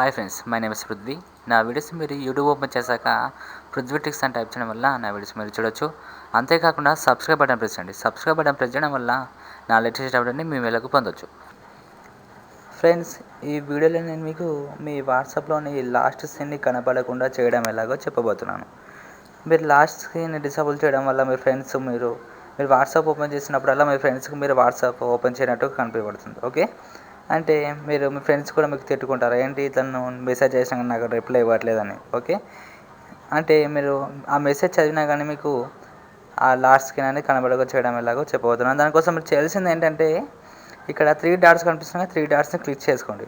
Hi friends my name is Prithvi నా videos మీరు YouTube open చేశాక పృథ్వీ టిక్స్ అని టైప్ చేయడం వల్ల నా వీడియోస్ మీరు చూడొచ్చు. అంతేకాకుండా సబ్స్క్రైబ్ బటన్ ప్రెస్ చేయండి. సబ్స్క్రైబ్ బటన్ ప్రెస్ చేయడం వల్ల నా లేటెస్ట్ అప్డేట్ని మీ వేలకు పొందొచ్చు. ఫ్రెండ్స్ ఈ వీడియోలో నేను మీకు మీ వాట్సాప్లోని లాస్ట్ సీన్ని కనపడకుండా చేయడం ఎలాగో చెప్పబోతున్నాను. మీరు లాస్ట్ సీన్ డిసేబుల్ చేయడం వల్ల మీ ఫ్రెండ్స్ మీరు మీరు వాట్సాప్ ఓపెన్ చేసినప్పుడల్లా మీ ఫ్రెండ్స్కి మీరు వాట్సాప్ ఓపెన్ చేయనట్టు కనిపించబడుతుంది ఓకే అంటే మీరు మీ ఫ్రెండ్స్ కూడా మీకు తిట్టుకుంటారు? ఏంటి తను మెసేజ్ చేసినా కానీ నాకు రిప్లై ఇవ్వట్లేదని. ఓకే? అంటే మీరు ఆ మెసేజ్ చదివినా కానీ మీకు ఆ లాస్ట్ స్క్రీన్ అనేది కనబడక చేయడం ఎలాగో చెప్పబోతున్నాను. దానికోసం మీరు చేయాల్సింది ఏంటంటే ఇక్కడ త్రీ డాట్స్ కనిపిస్తున్నాయి. త్రీ డాట్స్ని క్లిక్ చేసుకోండి.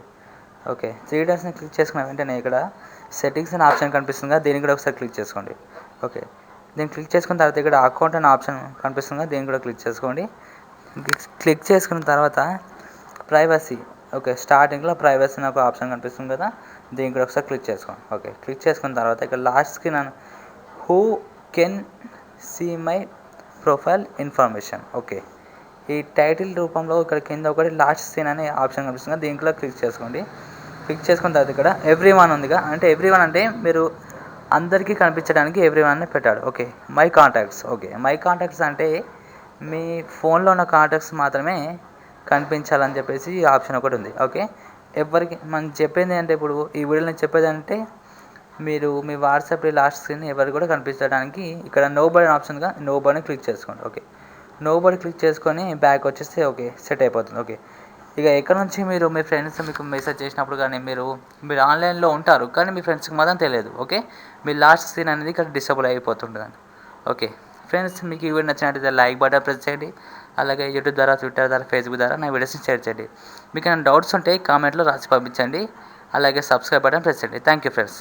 ఓకే? త్రీ డాట్స్ని క్లిక్ చేసుకున్న వెంటనే ఇక్కడ సెట్టింగ్స్ అనే ఆప్షన్ కనిపిస్తుంది దీన్ని కూడా ఒకసారి క్లిక్ చేసుకోండి. ఓకే? దీన్ని క్లిక్ చేసుకున్న తర్వాత ఇక్కడ అకౌంట్ అనే ఆప్షన్ కనిపిస్తుంది దీన్ని కూడా క్లిక్ చేసుకోండి. క్లిక్ చేసుకున్న తర్వాత ప్రైవసీ ఓకే స్టార్టింగ్లో ప్రైవసీ అని ఒక ఆప్షన్ కనిపిస్తుంది కదా దీని కూడా ఒకసారి క్లిక్ చేసుకోండి ఓకే క్లిక్ చేసుకున్న తర్వాత ఇక్కడ last screen who can see my profile information okay ఈ టైటిల్ రూపంలో ఇక్కడ కింద ఒకటి లాస్ట్ సీన్ అనే ఆప్షన్ కనిపిస్తుంది దీంట్లో క్లిక్ చేసుకోండి. క్లిక్ చేసుకున్న తర్వాత ఇక్కడ ఎవ్రీ వన్ ఉందిగా అంటే ఎవ్రీ వన్ అంటే మీరు అందరికీ కనిపించడానికి ఎవ్రీ వన్ పెట్టాడు. Okay my contacts okay my contacts అంటే మీ ఫోన్లో ఉన్న కాంటాక్ట్స్ మాత్రమే కనిపించాలని చెప్పేసి ఆప్షన్ ఒకటి ఉంది. ఓకే? ఎవరికి మనం చెప్పేది అంటే ఇప్పుడు? ఈ వీడియోలో నేను చెప్పేది అంటే మీరు మీ వాట్సాప్ లాస్ట్ స్క్రీన్ ఎవరికి కూడా కనిపించడానికి ఇక్కడ నో బటన్ ఆప్షన్గా నో బటన్ క్లిక్ చేసుకోండి. ఓకే? నో బటన్ క్లిక్ చేసుకొని బ్యాక్ వచ్చేస్తే ఓకే సెట్ అయిపోతుంది. ఓకే? ఇక ఎక్కడ నుంచి మీరు మీ ఫ్రెండ్స్ మీకు మెసేజ్ చేసినప్పుడు కానీ మీరు మీరు ఆన్లైన్లో ఉంటారు కానీ మీ ఫ్రెండ్స్కి మాత్రం తెలియదు. ఓకే? మీ లాస్ట్ సీన్ అనేది ఇక్కడ డిసబుల్ అయిపోతుంటుంది. ఓకే? ఫ్రెండ్స్ మీకు ఈ వీడియో నచ్చినట్లయితే లైక్ బటన్ ప్రెస్ చేయండి. అలాగే యూట్యూబ్ ద్వారా ట్విట్టర్ ద్వారా ఫేస్బుక్ ద్వారా నా వీడియోస్ని షేర్ చేయండి. మీకు ఏమైనా డౌట్స్ ఉంటే కామెంట్లో రాసి పంపించండి. అలాగే సబ్స్క్రైబ్ బటన్ ప్రెస్ చేయండి. Thank you friends.